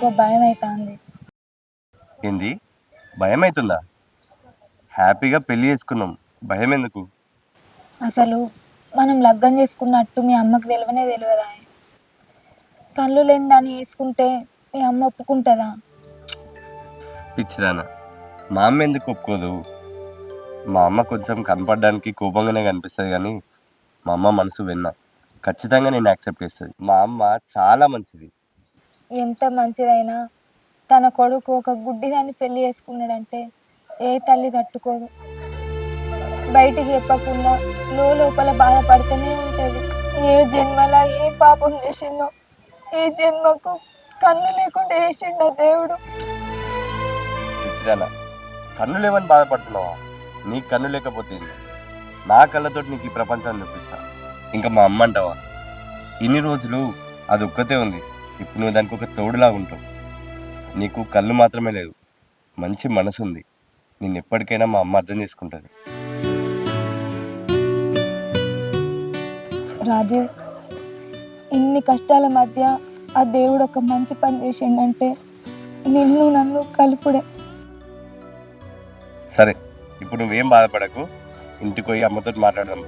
నాకెందుకో భయం అవుతుంది ఏంది? భయం అవుతుందా హ్యాపీగా పెళ్ళి చేసుకున్నాం. భయం ఎందుకు అసలు మనం లగ్గం చేసుకున్నట్టు మీ అమ్మకి తెలియనే తెలియదా? కళ్ళు లేని దాన్ని వేసుకుంటే మీ అమ్మ ఒప్పుకుంటుందా? పిచ్చిదానా. మా అమ్మ ఎందుకు ఒప్పుకోదు? మా అమ్మ కొంచెం కనపడడానికి కోపంగానే కనిపిస్తుంది కానీ మా అమ్మ మనసు విన్నా. ఖచ్చితంగా నేను యాక్సెప్ట్ చేస్తుంది. మా అమ్మ చాలా మంచిది. ఎంత మంచిదైనా తన కొడుకు ఒక గుడ్డిదాన్ని పెళ్ళి చేసుకున్నాడంటే ఏ తల్లి తట్టుకోదు. బయటికి చెప్పకుండా లో లోపల బాధపడుతూనే ఉంటుంది. ఏ జన్మల ఏ పాపం చేసిందో ఏ జన్మకు కన్ను లేకుండా వేసిండో దేవుడు. పిచ్చిదానా కన్ను లేవని బాధపడుతున్నావా? నీ కన్ను లేకపోతే నా కళ్ళతోటి నీకు ఈ ప్రపంచాన్ని చూపిస్తా. ఇంకా మా అమ్మ అంటావా ఇన్ని రోజులు అది ఒక్కతే ఉంది. ఇప్పుడు నువ్వు దానికి ఒక తోడులాగా ఉంటావు. నీకు కళ్ళు మాత్రమే లేదు మంచి మనసు ఉంది. నేను ఎప్పటికైనా మా అమ్మ అర్థం చేసుకుంటుంది. రాజీవ్ ఇన్ని కష్టాల మధ్య ఆ దేవుడు ఒక మంచి పని చేసిండంటే నిన్ను నన్ను కలుపుడే. సరే ఇప్పుడు నువ్వేం బాధపడకు. ఇంటికి పోయి అమ్మతో మాట్లాడదాం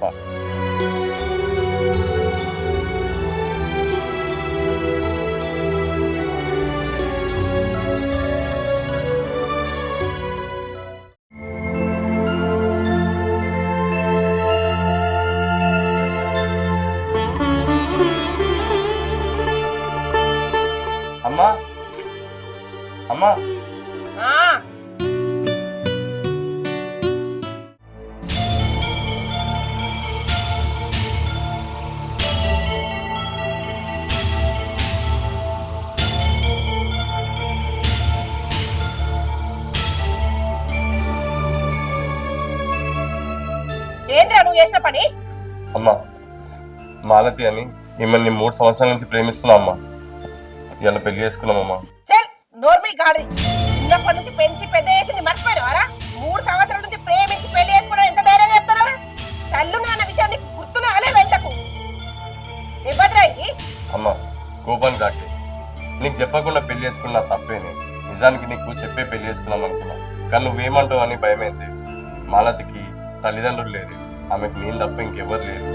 ఏంద్రా నువ్వు చేసిన పని? అమ్మా మాలతి అని మిమ్మల్ని మూడు సంవత్సరాల నుంచి ప్రేమిస్తున్నా అమ్మా. ఇవాళ పెళ్ళి చేసుకున్నామమ్మా. చల్ నోర్మి గాడి. చిన్నప్పటి నుంచి పెంచి పెద్ద చేసి నీ మర్చిపోయావారా మూడు సంవత్సరాల నుంచి ప్రేమించి పెళ్ళి చేసుకోవడం ఎంత ధైర్యంగా చెప్తున్నారా తల్లున్న అన్న విషయం నీకు వెంటకు. ఇబ్బంది ఇది అమ్మా కోపాన్ని కాకే నీకు చెప్పకుండా పెళ్ళి చేసుకున్నా తప్పేనే. నిజానికి నీకు చెప్పే పెళ్ళి చేసుకున్నాం అనుకున్నా. కానీ నువ్వేమంటావు అని భయమైంది. మాలతికి తల్లిదండ్రులు లేదు ఆమెకు నేను తప్ప ఇంకెవ్వరు లేరు.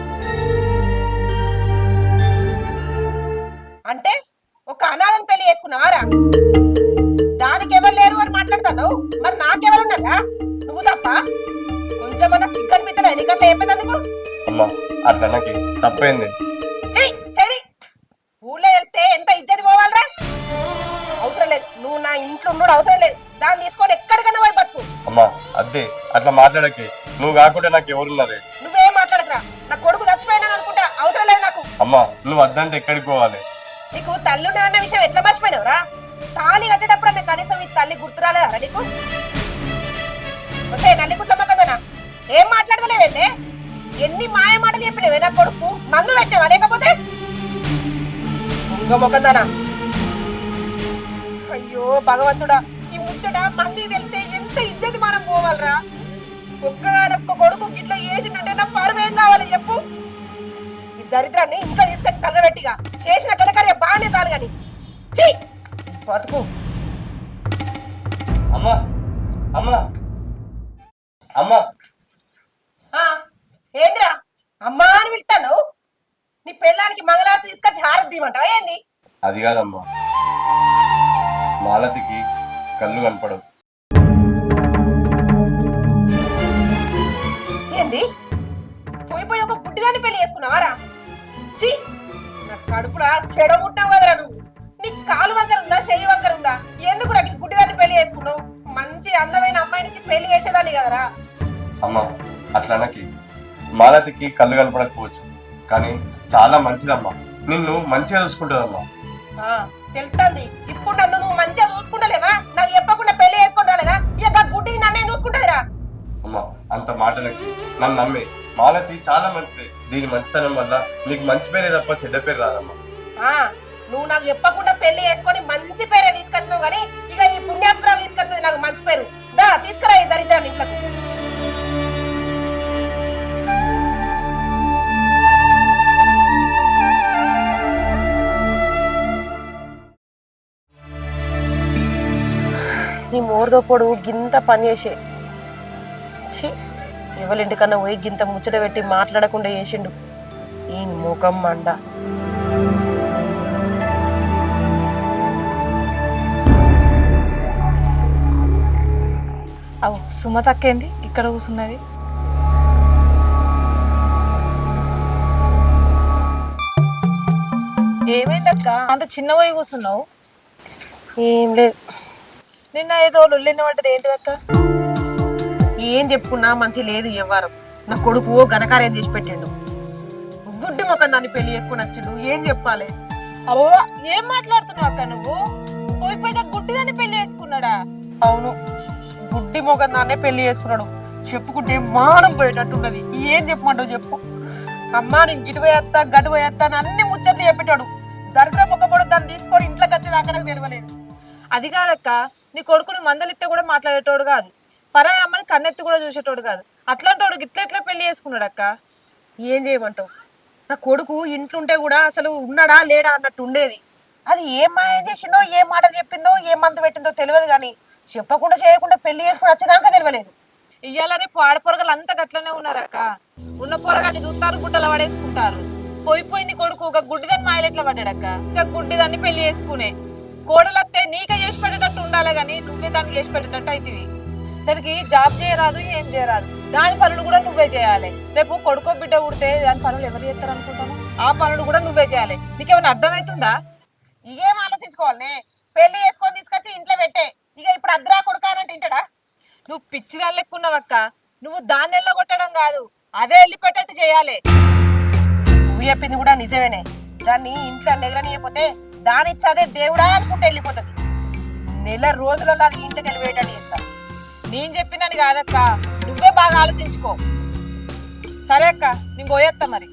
అంటే ఒక అనాథం పెళ్ళి చేసుకున్నావారా? మాట్లాడుతున్నావు మరి నాకెవరు ఉన్నారా నువ్వు తప్ప? కొంచెమన్నా సిగ్గనిపిస్తుందా నీకంతా చెప్పేందుకు అమ్మా అట్లా నాకు తప్పైంది. చెయ్యి చెయ్యి. ఊళ్ళో వెళ్తే ఎంత ఇజ్జతి పోవాలరా? అవసరం లేదు. నువ్వు నా ఇంట్లో ఉన్నాడు అవసరం లేదు. దాన్ని తీసుకొని ఎక్కడికన్నా పోయి బతుకు. అమ్మా అద్దే అట్లా మాట్లాడకే. నువ్వు కాకుండా నాకు ఎవరున్నారే? నువ్వేం మాట్లాడకరా. నా కొడుకు చచ్చిపోయినా అనుకుంటా అవసరం లేదు నాకు. అమ్మా నువ్వు వద్దంటే ఎక్కడికి పోవాలి? నీకు తల్లి ఉన్నదన్న విషయం ఎట్లా మర్చిపోయినావురా? తాళి కట్టేటప్పుడు అన్న కనీసం ఈ తల్లి గుర్తు రాలేదా నీకు? వస్తే నల్లి గుట్ల మొక్కదనా ఏం మాట్లాడలేవేంటే ఎన్ని మాయ మాటలు చెప్పినవే నా కొడుకు? మందు పెట్టావా లేకపోతే? ఇంకో మొక్కదనా అయ్యో భగవంతుడా ఈ ముచ్చట మంది తెలితే ఎంత ఇజ్జతి మనం పోవాలరా? ఒక్కగానొక్క కొడుకు గిట్ల చేసిందంటే నా పరువు ఏం కావాలి చెప్పు? ఈ దరిద్రాన్ని ఇంట్లో తీసుకొచ్చి తగలబెట్టిగా. చేసిన కలకర్య బాగానే చాలు కానీ ఛీ! బతుకు అమ్మా అమ్మా. అమ్మా. ఆ, ఏందిరా? అమ్మా అని పిలుస్తాను నీ పెళ్ళానికి మంగళారతి తీసుకొచ్చి హారతి తీయమంటావా ఏంది? అది కాదమ్మా. మాలతికి కళ్ళు కనపడవు. ఏంది? పోయి పోయి ఒక గుడ్డిదాన్ని పెళ్ళి చేసుకున్నావారా? నా కడుపులో చెడ పుట్టావు కదరా నువ్వు. నీ కాలు వంకర ఉందా చెయ్యి వంకర ఉందా? ఎందుకు రా గుడ్డిదాన్ని పెళ్ళి చేసుకున్నావు? మంచి అందమైన అమ్మాయి నుంచి పెళ్ళి చేసేదాన్ని కదరా. అమ్మా అట్లా అనకి. మాలతికి కళ్ళు కనపడకపోవచ్చు. కానీ చాలా మంచిదమ్మా. నిన్ను మంచిగా చూసుకుంటుందమ్మా. ఆ, తెలుస్తుంది ఇప్పుడు నన్ను నువ్వు మంచిగా చూసుకుంటలేవా? నాకు చెప్పకుండా పెళ్ళి చేసుకుని రాలేదా? ఇక గుడ్డిది నన్నే చూసుకుంటదిరా. అమ్మా అంత మాటలకి నన్ను నమ్మే. మాలతి చాలా మంచిది. దీని మంచితనం వల్ల నీకు మంచి పేరే తప్ప చెడ్డ పేరు రాదమ్మా. ఆ, నువ్వు నాకు చెప్పకుండా పెళ్ళి చేసుకొని మంచి పేరే తీసుకొచ్చినావు కానీ ఇక ఈ పుణ్యాపురం తీసుకొచ్చింది నాకు మంచి పేరు. దా తీసుకురా ఈ దరిద్రాన్ని ఇంట్లో నీ మోరుదోపోడు గింత పని చేసే. ఛీ ఎవరింటికన్నా పోయి గింత ముచ్చట పెట్టి మాట్లాడకుండా చేసిండు. ఈ ముఖం మండ. అవు సుమత అక్కేంది? ఇక్కడ కూర్చున్నది ఏమైంది అక్క అంత చిన్న పోయి కూర్చున్నావు ఏం లేదు. నిన్న ఏదో లొల్లిన పడ్డది ఏంటి అక్క ఏం చెప్పుకున్నా మంచి లేదు వ్యవహారం. నా కొడుకు ఘనకార్యం చేసి పెట్టిండు. గుడ్డి ముఖం దాన్ని పెళ్ళి చేసుకుని వచ్చిండు. ఏం చెప్పాలి? అవ్వ ఏం మాట్లాడుతున్నావు అక్క నువ్వు? పోయి పోయి గుడ్డిదాన్ని పెళ్ళి చేసుకున్నాడా? అవును. గుడ్డి మొగం దాన్నే పెళ్ళి చేసుకున్నాడు. చెప్పుకుంటే మానం పోయేటట్టున్నది ఏం చెప్పమంటావు చెప్పు. అమ్మా నేను గిటు పోయేస్తా గటు పోయేస్తా అని అన్ని ముచ్చట్లు చెప్పేటాడు. దరిద్ర మొక్కపడు దాన్ని తీసుకొని ఇంట్లోకి వచ్చేదాకా నాకు తెలియలేదు అది కాదక్క నీ కొడుకుని మందలిస్తే కూడా మాట్లాడేటోడు కాదు. పరాయి అమ్మని కన్నెత్తి కూడా చూసేటోడు కాదు. అట్లాంటి వాడు ఇట్లా ఎట్లా పెళ్ళి చేసుకున్నాడు అక్క ఏం చేయమంటావు? నా కొడుకు ఇంట్లుంటే కూడా అసలు ఉన్నాడా లేడా అన్నట్టు ఉండేది. అది ఏం మాయం చేసిందో ఏం మాటలు చెప్పిందో ఏం మందు పెట్టిందో తెలియదు కానీ చెప్పకుండా చేయకుండా పెళ్ళి చేసుకుని వచ్చేదాకా తెలియలేదు. ఇయ్యాల రేపు ఆడపొరగలు అంతా గట్లనే ఉన్నారక్క. ఉన్న పొరగాన్ని చూస్తారు గుడ్డలు పడేసుకుంటారు. పోయి పోయి నీ కొడుకు ఒక గుడ్డిదాన్ని మాయలెట్లా పడ్డాడక్క. ఇక గుడ్డిదాన్ని పెళ్ళి చేసుకునే. కోడలత్తే నీకే చేసి పెట్టేటట్టు ఉండాలి కానీ నువ్వే దానికి చేసి పెట్టేటట్టు అవుతుంది దానికి జాబ్ చేయరాదు ఏం చేయరాదు. దాని పనులు కూడా నువ్వే చేయాలి. రేపు కొడుకో బిడ్డ ఉడితే దాని పనులు ఎవరు చేస్తారు అనుకుంటాను? ఆ పనులు కూడా నువ్వే చేయాలి. నీకేమైనా అర్థమవుతుందా ఇకేం ఆలోచించుకోవాలి పెళ్ళి చేసుకొని తీసుకొచ్చి ఇంట్లో పెట్టే. ఇక ఇప్పుడు అద్రా కొడుకానంటే తింటాడా నువ్వు పిచ్చి లెక్కున్నావక్క. నువ్వు దాన్ని కొట్టడం కాదు అదే వెళ్ళిపెట్టట్టు చేయాలి. నువ్వు చెప్పింది కూడా నిజమేనే. దాన్ని ఇంట్లో నెగలనియకపోతే దాని ఇచ్చదే దేవుడా అనుకుంటే వెళ్ళిపోతుంది. నెల రోజులలో అది ఇంటికి వెళ్ళిపోయేటట్టు చేస్తా. నేను చెప్పినని కాదక్క. నువ్వే బాగా ఆలోచించుకో. సరే అక్క నేను పోయేస్తా మరి.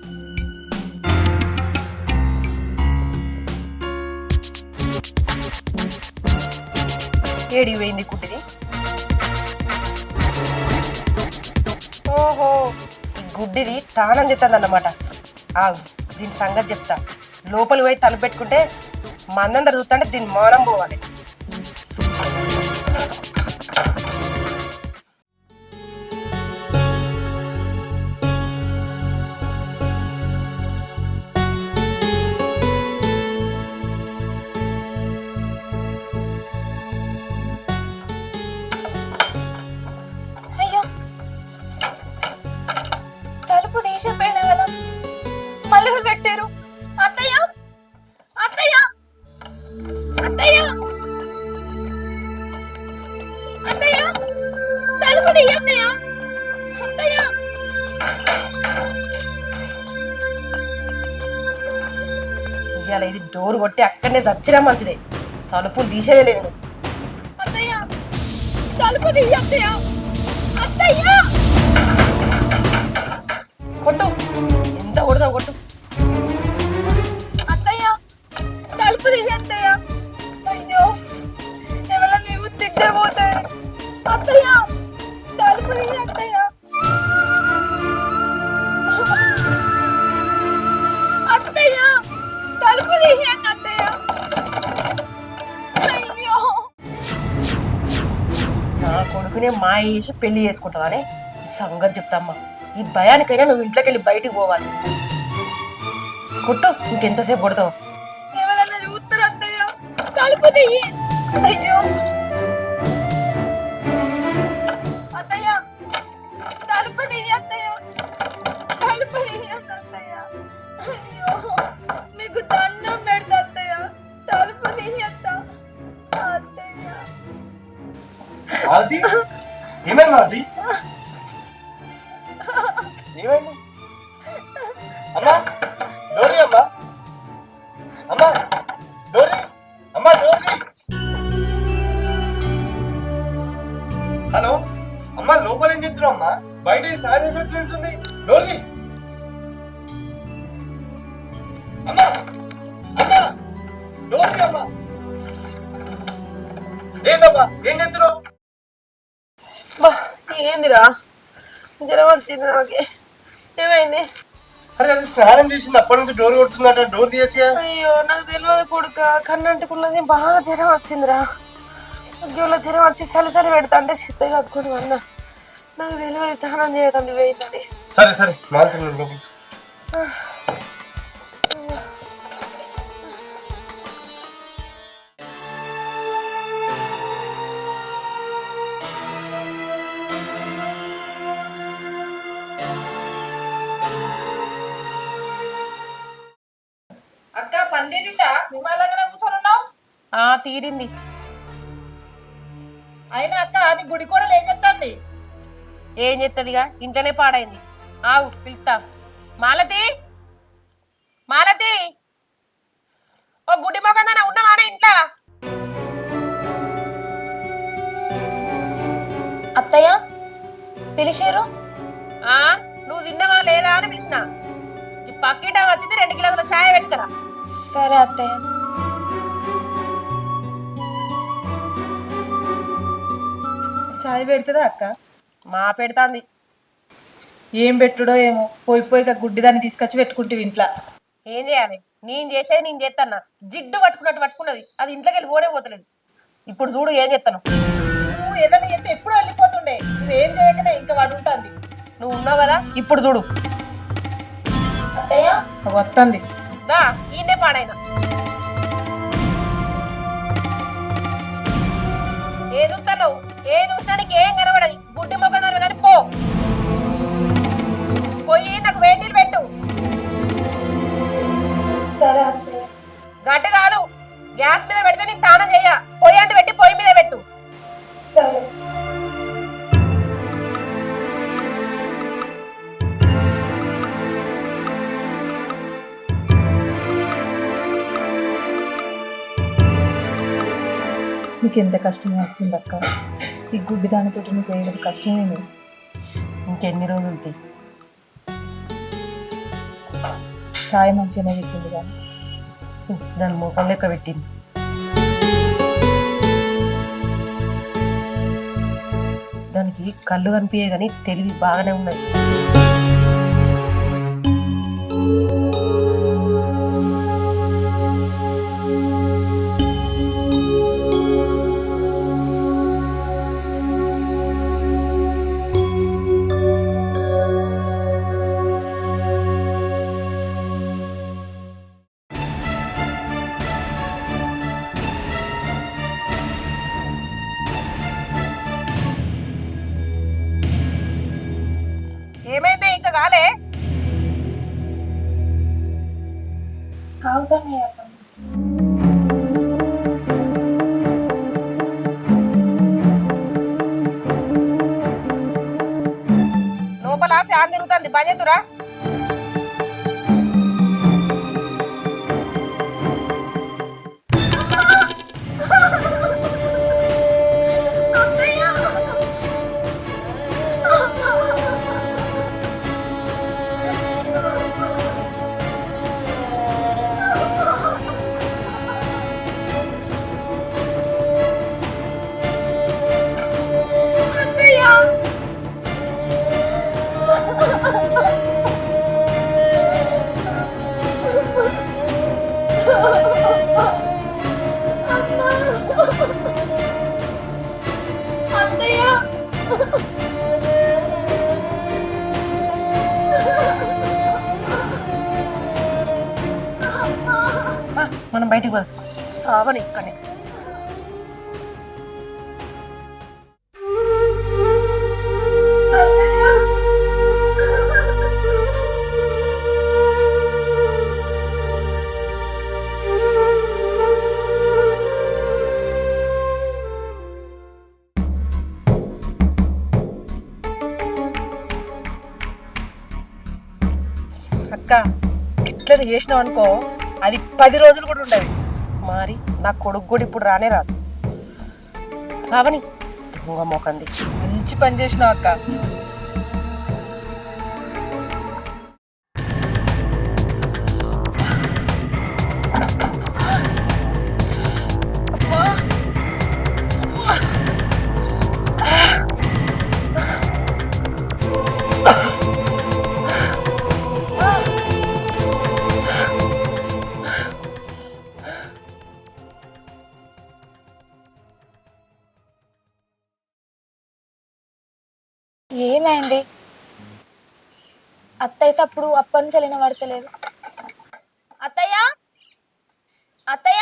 ఏడి పోయింది కుట్టిది ఓహో ఈ గుడ్డిది తానం చెప్తాను ఆగు దీని సంగతి చెప్తా. లోపలి పోయి తలుపెట్టుకుంటే మందందరు చూస్తుంటే దీని మానం పోవాలి. ఇవాళ ఇది డోర్ కొట్టి అక్కడనే చచ్చినా మంచిదే. తలుపులు తీసేదే అత్తయ్య! కొట్టు. ఎంత కొడతావు కొట్టు. అత్తయ్య! తలుపు తీసేత్తయ్య అయ్యో! ఎవరో నీవు తిట్టే పోతాయి అత్తయ్య! తలుపు తీసేత్తయ్య నా కొడుకునే మాయ చేసి పెళ్ళి చేసుకుంటావని సంగతి చెప్తామ్మా. ఈ భయానికైనా నువ్వు ఇంట్లోకి వెళ్ళి బయటికి పోవాలి. కొట్టు ఇంకెంతసేపు కొడతావు. ఎవరన్నా చూస్తారు అత్తయ్య? అయ్యో. అది ఏమైంది అది ఏమైంది అమ్మా డోరీ అమ్మా. అమ్మా డోరీ. అమ్మా డోరీ. హలో అమ్మా లోపల ఏం చెప్తున్నావు అమ్మా? బయట ఈ సాయం చేసేట్లు తెలుస్తుంది డోరీ. అమ్మా అమ్మా డోరీ అమ్మా. లేదమ్మా ఏం చెప్తున్నావు బా ఏందిరా జ్వరం వచ్చింది నాకే ఏమైంది అరే అది స్నానం చేసింది అప్పటి నుంచి డోర్ కొడుతుందట డోర్ తీయచ్చుగా అయ్యో నాకు తెలియదు కొడుక కన్ను అంటుకున్నది బాగా జ్వరం వచ్చిందిరా ఉద్యోగంలో జ్వరం వచ్చి చలి పెడతా అంటే చిత్త కట్టుకుని వల్ల నాకు తెలియదు స్నానం చేయడం వేయిందని సరే సరే తీరింది. అయినా అక్క నీ గుడి కూడా ఏం చెప్తాంది ఏం చేస్తుందిగా ఇంట్లోనే పాడైంది. ఆగు పిలుస్తా మాలతి! మాలతి! ఓ గుడ్డి మొగందన ఉన్నవాడ ఇంట్లో? అత్తయ్య పిలిచిర్రు? ఆ నువ్వు తిన్నవా లేదా అని పిలిచిన. ఈ పక్కింట వచ్చింది రెండు కిలోల ఛాయ్ పెట్టుకరా. సరే అత్తయ్య. చాయ్ పెడుతుందా అక్క? మా పెడతాంది. ఏం పెట్టుడో ఏమో. పోయి పోయి ఇక గుడ్డిదాన్ని తీసుకొచ్చి పెట్టుకుంటే ఇంట్లో. ఏం చేయాలి? నేను చేసేది నేను చేస్తానా జిడ్డు పట్టుకున్నట్టు పట్టుకున్నది. అది ఇంట్లోకి వెళ్ళి పోనే పోతలేదు. ఇప్పుడు చూడు ఏం చేస్తాను నువ్వు ఏదైనా చెప్తే ఎప్పుడు వెళ్ళిపోతుండే. నువ్వేం చేయకనే ఇంకా వాడు ఉంటుంది. నువ్వు ఉన్నావు కదా ఇప్పుడు చూడు. వస్తుంది దా ఈయనే పాడైనా. ఏ ఏ చూసినానికి ఏం కనబడది? గుడ్డి మొక్క కానీ పో. పోయి నాకు వేడి నీళ్ళు పెట్టు. గట్టు కాదు. గ్యాస్ మీద పెడితే నేను తానం చెయ్య పొయ్యి అంటే పెట్టి నీకు ఎంత కష్టమే వచ్చింది అక్క? ఈ గుడ్డి దానితో నీకు ఏది కష్టమే లేదు. ఇంకెన్ని రోజులు ఉంటాయి చాయ్ మంచిగానే పెట్టింది కానీ. దాని ముఖం లెక్క పెట్టింది. దానికి కళ్ళు కనిపించే కానీ తెలివి బాగానే ఉన్నది. ఏదైనా చేసినావు అనుకో అది పది రోజులు కూడా ఉండదు. మరి నా కొడుకు కూడా ఇప్పుడు రానే రాదు. సావని దొంగ మోకంది. మంచి పని చేసినావు అక్క. అత్తయ్య తప్పుడు అప్పటి నుంచి వెళ్ళిన పడతలేదు అత్తయ్య అత్తయ్య? అత్తయ్య?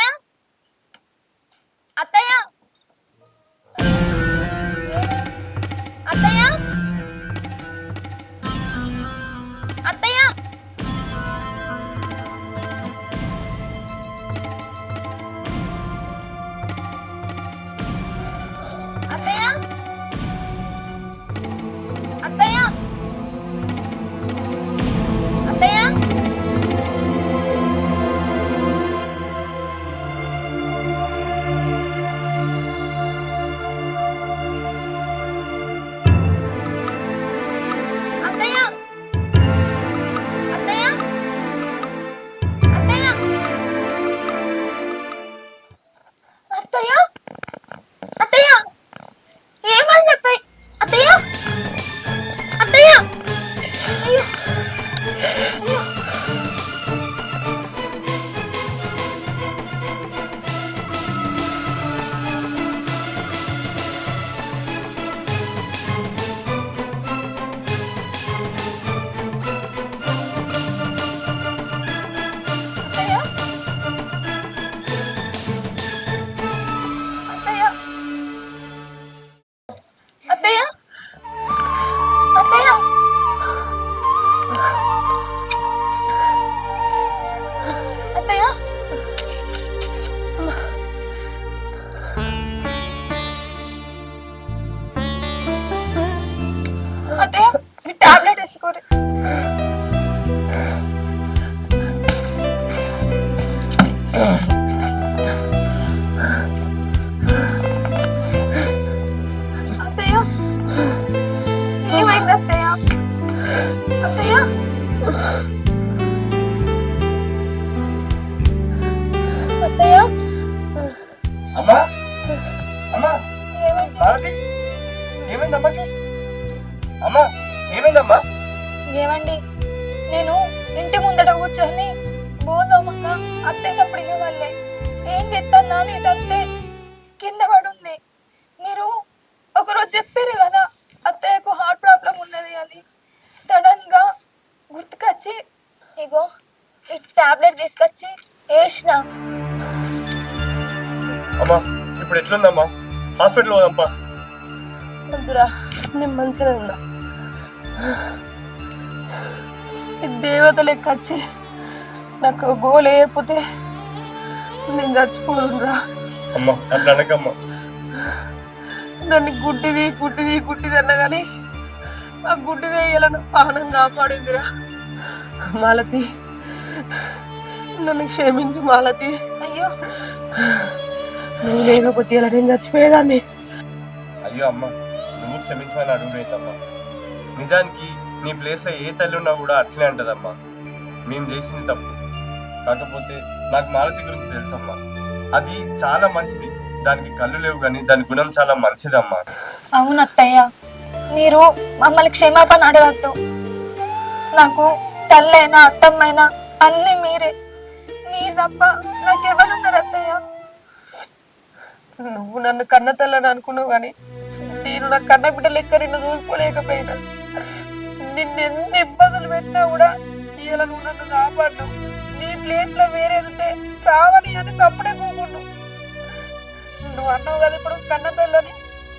అమ్మా భారతి ఏమైంది అమ్మకి అమ్మా ఏమైందమ్మా? ఏమండి? నేను ఇంటి ముందట కూర్చొని బోదోమక్క అత్తయ్య తప్పుడు వాళ్ళే ఏం చెప్తాను నాని అత్తే కింద పడుంది. మీరు ఒకరోజు చెప్పారు కదా అత్తయ్యకు హార్ట్ ప్రాబ్లం ఉన్నది అని. సడన్గా గుర్తుకొచ్చి ఇగో ఈ టాబ్లెట్ తీసుకొచ్చి వేసిన. అమ్మా ఇప్పుడు ఎట్లుందమ్మా? హాస్పిటల్ పోదాంపా. వద్దురా నేను మంచిగా ఉన్నా. దేవత లెక్క వచ్చి నాకు గోలు వేయకపోతే నేను చచ్చిపోదురా. అమ్మా అట్లా అనకమ్మా. దాన్ని గుడ్డిది గుడ్డిది గుడ్డిది అన్నా కానీ ఆ గుడ్డి వేయాలని పానం కాపాడిందిరా. మాలతి నన్ను క్షమించు మాలతి. అయ్యో. నువ్వు లేకపోతే ఇలా నేను చచ్చిపోయేదాన్ని? అయ్యో అమ్మ నువ్వు క్షమించమని అడుగులేదమ్మా నిజానికి నీ ప్లేస్లో ఏ తల్లి ఉన్నా కూడా అట్లే అంటదమ్మా. మేము చేసింది తప్పు. కాకపోతే నాకు మాలతి గురించి తెలుసమ్మా. అది చాలా మంచిది. దానికి కళ్ళు లేవు కానీ దాని గుణం చాలా మంచిదమ్మా. అవును అత్తయ్య. మీరు మమ్మల్ని క్షమాపణ అడగద్దు. నాకు తల్లైనా అత్తమ్మైనా అన్ని మీరే. మీరు తప్ప నాకెవరున్నారు అత్తయ్య నువ్వు నన్ను కన్నతల్లని అనుకున్నావు కానీ నేను నా కన్న బిడ్డ లెక్క నిన్ను చూసుకోలేకపోయినా. నిన్ను ఎన్ని ఇబ్బందులు పెట్టినా కూడా ఇలా నువ్వు నన్ను కాపాడు నీ ప్లేస్లో వేరేది ఉంటే సావని అని తప్పుడే కూకుండు నువ్వు అన్నావు కదా ఇప్పుడు కన్న తల్లని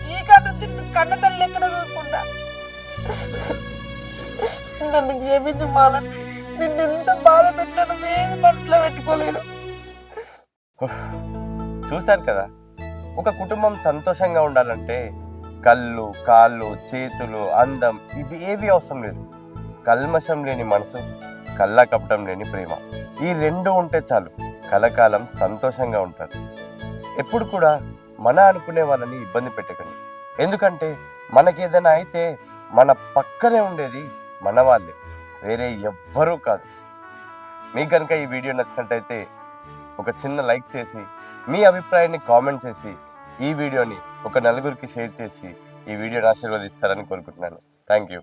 ఈ కన్ను నుంచి నిన్ను కన్న తల్లి లెక్కన చూసుకుంటా. నన్ను క్షమించు మాలతి నిన్ను ఎంత బాధ పెట్టినా నువ్వేది మనసులో పెట్టుకోలేదు. చూశాను కదా. ఒక కుటుంబం సంతోషంగా ఉండాలంటే కళ్ళు కాళ్ళు చేతులు అందం ఇవి ఏవి అవసరం లేదు. కల్మషం లేని మనసు కళ్ళ కపటం లేని ప్రేమ. ఈ రెండు ఉంటే చాలు. కలకాలం సంతోషంగా ఉంటారు ఎప్పుడు కూడా మన అనుకునే వాళ్ళని ఇబ్బంది పెట్టకండి. ఎందుకంటే మనకి ఏదైనా అయితే మన పక్కనే ఉండేది మన వాళ్ళే. వేరే ఎవ్వరూ కాదు. మీకు కనుక ఈ వీడియో నచ్చినట్టయితే ఒక చిన్న లైక్ చేసి మీ అభిప్రాయాన్ని కామెంట్ చేసి ఈ వీడియోని ఒక నలుగురికి షేర్ చేసి ఈ వీడియోని ఆశీర్వదిస్తారని కోరుకుంటున్నాను. Thank you